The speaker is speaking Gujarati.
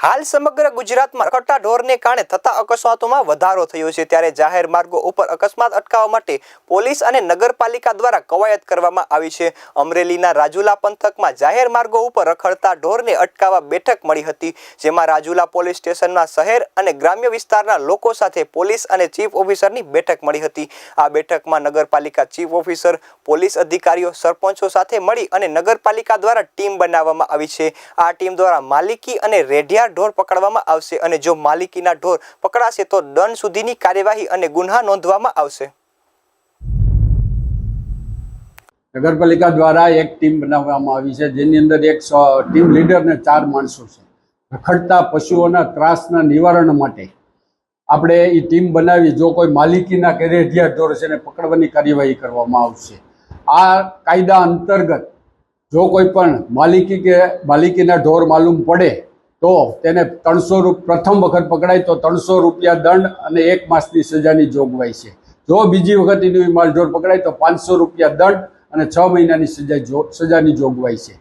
હાલ સમગ્ર ગુજરાતમાં રખડતા ઢોરને કારણે થતા અકસ્માતોમાં વધારો થયો છે. ત્યારે જાહેર માર્ગો ઉપર અકસ્માત અટકાવવા માટે પોલીસ અને નગરપાલિકા દ્વારા કવાયત કરવામાં આવી છે. અમરેલીના રાજુલા પંથકમાં જાહેર માર્ગો ઉપર રખડતા ઢોરને અટકાવવા બેઠક મળી હતી, જેમાં રાજુલા પોલીસ સ્ટેશનના શહેર અને ગ્રામ્ય વિસ્તારના લોકો સાથે પોલીસ અને ચીફ ઓફિસરની બેઠક મળી હતી. આ બેઠકમાં નગરપાલિકા ચીફ ઓફિસર, પોલીસ અધિકારીઓ, સરપંચો સાથે મળી અને નગરપાલિકા દ્વારા ટીમ બનાવવામાં આવી છે. આ ટીમ દ્વારા માલિકી અને રેઢિયા ઢોર પકડવામાં આવશે અને જો માલિકીના ઢોર પકડાશે તો દંડ સુધીની કાર્યવાહી અને ગુન્હા નોંધવામાં આવશે. નગરપાલિકા દ્વારા એક ટીમ બનાવવામાં આવી છે, જેની અંદર એક ટીમ લીડર ને ચાર માણસો છે. રખડતા પશુઓના ત્રાસના નિવારણ માટે આપણે એ ટીમ બનાવી, જો કોઈ માલિકીના કેરેઢિયા ઢોર છે એને પકડવાની કાર્યવાહી કરવામાં આવશે. આ કાયદા અંતર્ગત જો કોઈ પણ માલિકી કે માલિકીના ઢોર માલુમ પડે તો તેને ત્રણસો પ્રથમ વખત પકડાય તો ત્રણસો રૂપિયા દંડ અને એક માસની સજાની જોગવાઈ છે. જો બીજી વખત એની માલઢોર પકડાય તો પાંચસો રૂપિયા દંડ અને છ મહિનાની સજા સજાની જોગવાઈ છે.